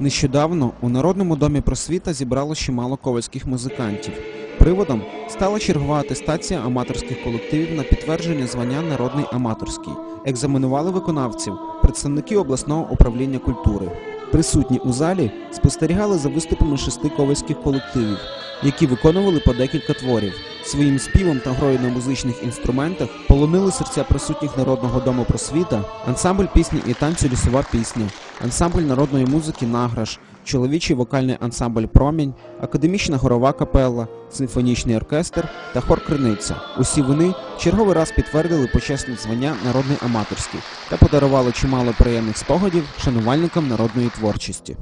Нещодавно у Народному домі просвіта зібрало чимало ковальських музикантів. Приводом стала чергова атестація аматорських колективів на підтвердження звання народний аматорський. Екзаменували виконавців представники обласного управління культури. Присутні у залі спостерігали за виступами шести ковальських колективів, які виконували по декілька творів. Своїм співом та грою на музичних інструментах полонили серця присутніх Народного дому просвіта, ансамбль пісні і танцю Лісова пісня, ансамбль народної музики Награш, чоловічий вокальний ансамбль Промінь, академічна горова капелла, симфонічний оркестр та хор Криниця. Усі вони черговий раз підтвердили почесне звання народний аматорський та подарували чимало приємних спогадів шанувальникам народної творчості.